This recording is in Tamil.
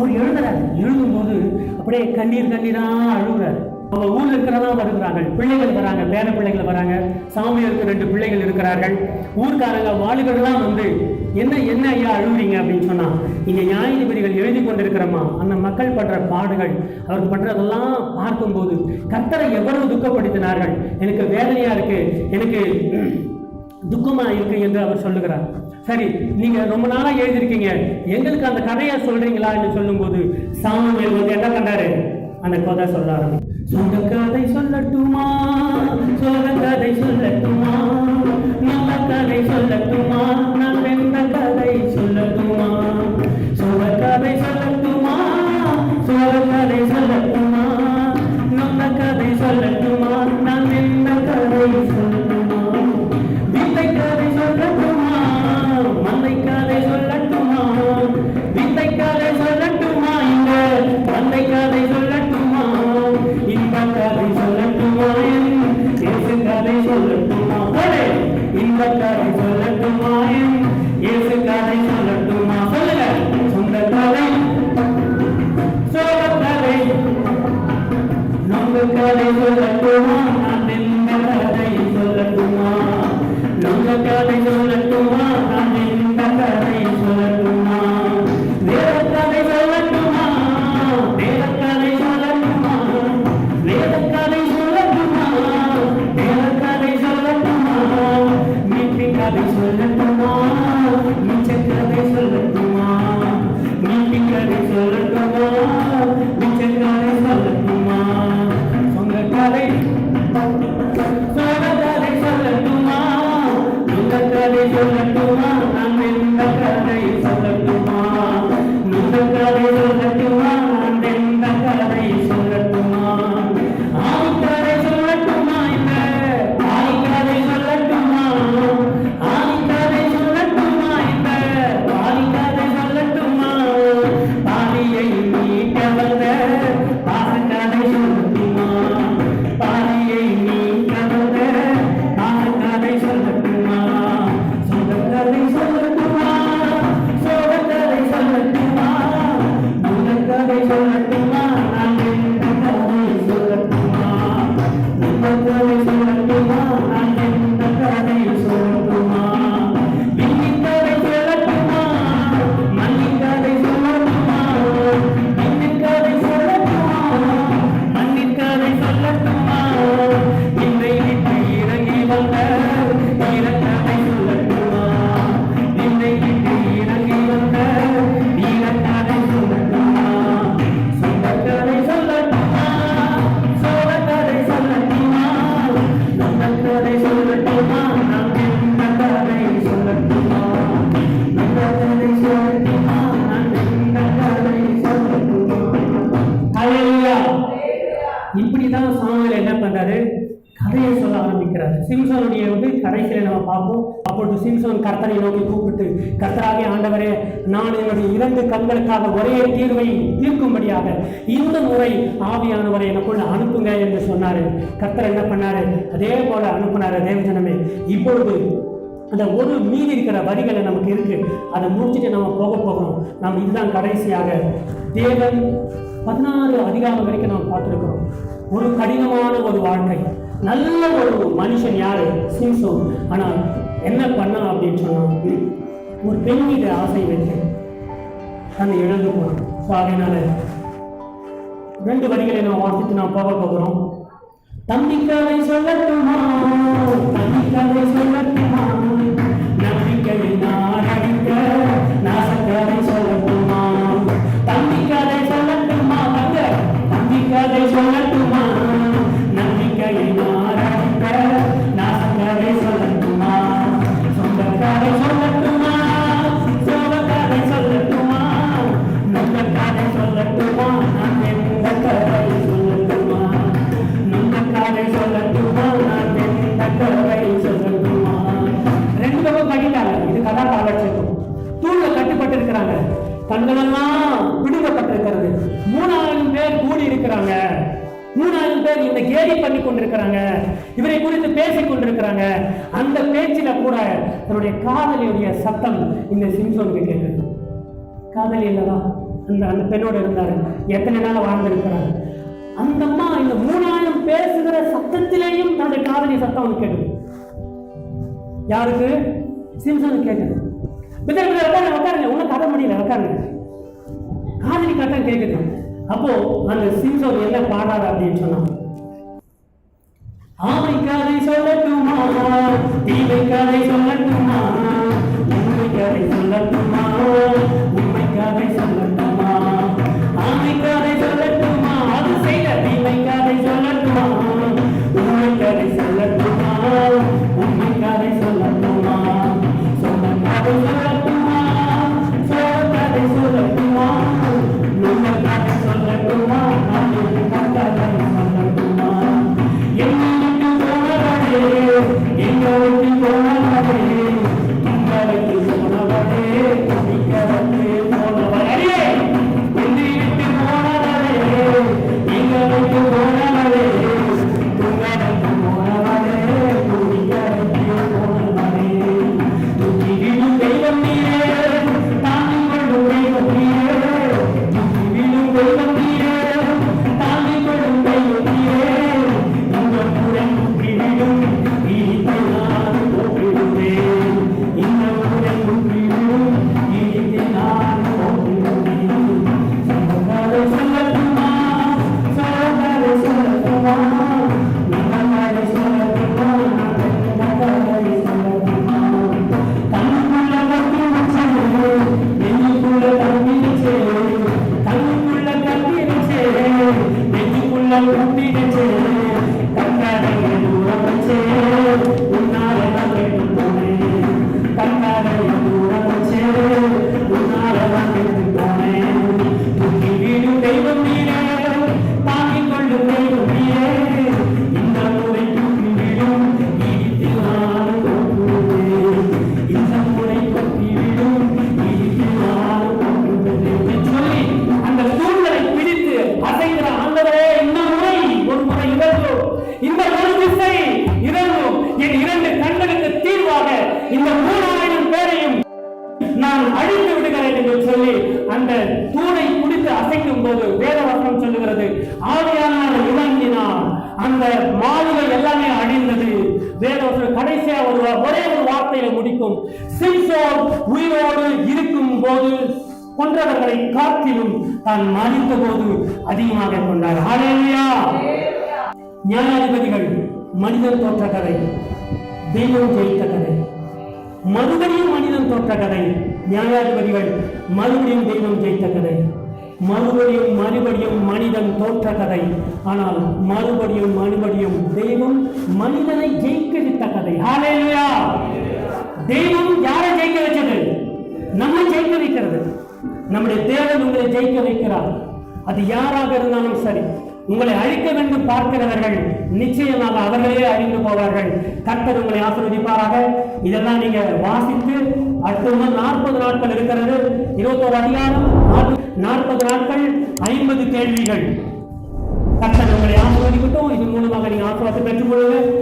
அவர் எழுதுறாரு. எழுதும்போது அப்படியே கண்ணீர் கண்ணீரா அழுகுறாரு. அவங்க ஊர்ல இருக்கிறதா வருகிறார்கள். பிள்ளைகள் வராங்க. பேர பிள்ளைகள் வராங்க. சாமியாருக்கு ரெண்டு பிள்ளைகள் இருக்கிறார்கள். ஊர்க்காரங்க வாலிபர்கள்லாம் வந்து என்ன என்ன ஐயா அழுகுறீங்க? அப்படின்னு சொன்னா இங்க நியாயாதிபதிகள் எழுதி கொண்டிருக்கிறோமா அந்த மக்கள் படுற பாடுகள் அவர் பண்றதெல்லாம் பார்க்கும்போது கர்த்தரை எவ்வளவு துக்கப்படுத்தினார்கள். எனக்கு வேதனையா இருக்கு. எனக்கு துக்கமா இருக்கு என்று அவர் சொல்லுகிறார். சரி நீங்க ரொம்ப நாளா எழுதியிருக்கீங்க. எங்களுக்கு அந்த கதையை சொல்றீங்களா என்று சொல்லும்போது சாமுவேல் வந்து என்ன பண்ணாரு? அந்த கதை சொல்றாரு சொந்த கதை சொல்லட்டுமா? சொந்த கதை சொல்லட்டுமா? நல்ல கதை சொல்லட்டுமா? சொல்லட்டுமா சாமுவேல் கதையை சொல்ல ஆரம்பிக்கிறார். சிம்சோனுடைய வந்து கடைசியில நம்ம பார்ப்போம். அப்பொழுது சிம்சோன் கர்த்தரை நோக்கி கூப்பிட்டு கர்த்தராகிய ஆண்டவரே நான் என்னுடைய இரண்டு கண்களுக்காக ஒரே தீர்வை தீர்க்கும்படியாக இந்த முறை ஆவியானவரை எனக்குள்ள அனுப்புங்க என்று சொன்னாரு. கர்த்தர் என்ன பண்ணாரு? அதே போல அனுப்புனாரு தேவஜனமே. இப்பொழுது அந்த ஒரு மீதி இருக்கிற வரிகளை நமக்கு இருக்கு. அதை முடிச்சுட்டு நம்ம போக போகிறோம். நம்ம இதுதான் கடைசியாக. தேவன் பதினாறு அதிகாரம் வரைக்கும் நாம் பார்த்துருக்கிறோம். ஒரு கடினமான ஒரு வாழ்க்கை. நல்ல ஒரு மனுஷன் யாரு? சிம்சோ. ஆனால் என்ன பண்ணான் அப்படின்னு சொன்னா ஒரு பெண் மீது ஆசை வச்சு தன்னை இழந்து போனான். ஸோ அதனால ரெண்டு வரிகளை நான் வாசித்து நான் போக போகிறோம். தம்பி கதை சொல்லட்டுமா? தம்பி கதை சொல்லட்டுமா கண்களெல்லாம் விடுவிக்கப்பட்டிருக்கிறது மூணாயிரம் பேர் கூடி இருக்கிறாங்க மூணாயிரம் பேர் இந்த கேலி பண்ணி கொண்டிருக்கிறாங்க. இவரை குறித்து பேசிக் கொண்டிருக்கிறாங்க. அந்த பேச்சில கூட தன்னுடைய காதலியுடைய சத்தம் இந்த சிம்சோனுக்கு கேட்குது காதலி அல்லவா அந்த அந்த பெண்ணோட இருந்தாரு. எத்தனை நாள் வாழ்ந்திருக்கிறார்? அந்த அம்மா இந்த மூணாயிரம் பேசுகிற சத்தத்திலேயும் தன்னுடைய காதலி சத்தம் கேட்குது யாருக்கு? சிம்சனுக்கு கேட்குது பிதர் பிதர் உட்காருங்க உட்காருங்க. ஒன்றும் கதை முடியல உட்காருங்க. காதலி கட்டம் கேட்குது அப்போ அந்த சிம்சன் என்ன பாடாது அப்படின்னு சொன்னான் ஆமை கதை சொல்லட்டுமா? அந்த தூணை குடித்து அசைக்கும் போது வேதவசனம் சொல்லுகிறது ஆவியானவர் இறங்கினார். அந்த மாளிகை எல்லாமே அழிந்தது. வேதவசனம் கடைசியா ஒரு ஒரே ஒரு வார்த்தையில முடிக்கும். சிம்சோன் உயிரோடு இருக்கும் போது கொன்றவர்களை காத்திலும் தான் மறித்த போது அதிகமாக கொண்டார். ஹalleluya. நியாயாதிபதிகள் மனிதன் தோற்ற கதை தெய்வம் ஜெயித்த கதை மறுபடியும் மனிதன் தோற்ற கதை. நியாயாதிபதிகள் மறுபடியும் தெய்வம் ஜெயித்த கதை மறுபடியும் மறுபடியும் மனிதன் தோற்ற கதை ஆனால் மறுபடியும் மறுபடியும் தெய்வம் மனிதனை ஜெயிக்க விட்ட கதை ஹalleluya தெய்வம் யாரை ஜெயிக்க வச்சது நம்மை ஜெயிக்க வைக்கிறது. நம்முடைய தேவன் உங்களை ஜெயிக்க வைக்கிறார். அது யாராக இருந்தாலும் சரி. உங்களை அழிக்க வேண்டும் பார்க்கிறவர்கள் நிச்சயமாக அவர்களே அழிந்து போவார்கள். கர்த்தர் உங்களை ஆசீர்வதிப்பாராக. இதெல்லாம் நீங்க வாசித்து அடுத்த நாற்பது நாட்கள் இருக்கிறது. இருபத்தோரு அதிகாரம் நாற்பது நாட்கள் ஐம்பது கேள்விகள். கர்த்தர் உங்களை ஆசிர்வதிக்கட்டும். இதன் மூலமாக நீங்க ஆசீர்வாதத்தை பெற்றுக் கொள்ளுங்க